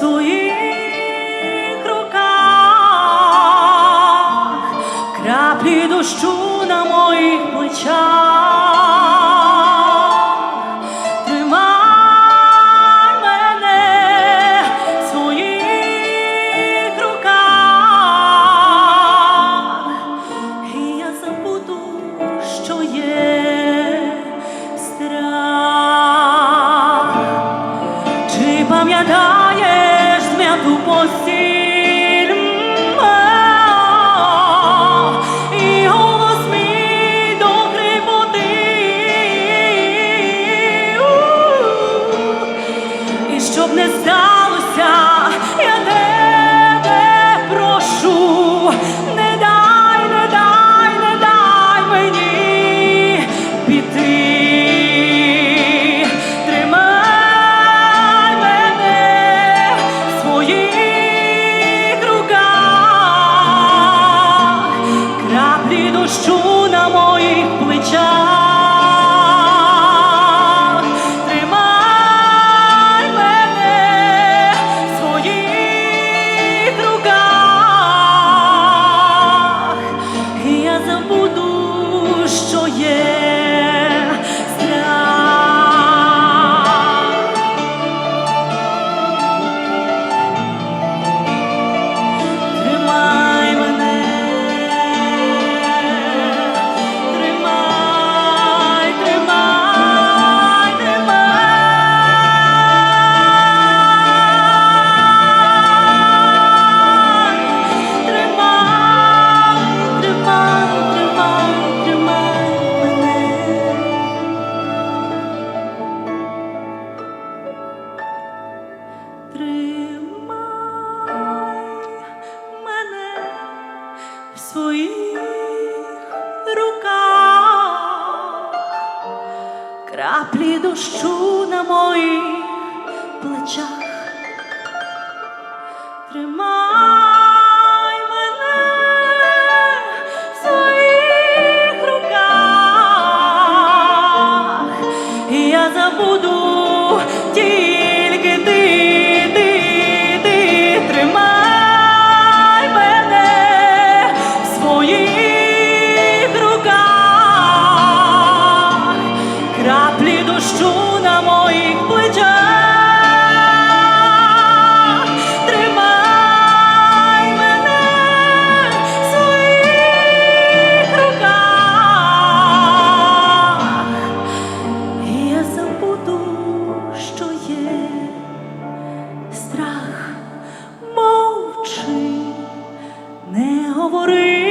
своїх руках, краплі дощу на моїх плечах, тримай мене в своїх руках, і я забуду, що є страх. 如果 краплі дощу на моїх плечах. Тримай краплі дощу на моїх плечах, тримай мене в своїх руках, я забуду, що є страх, мовчи, не говори.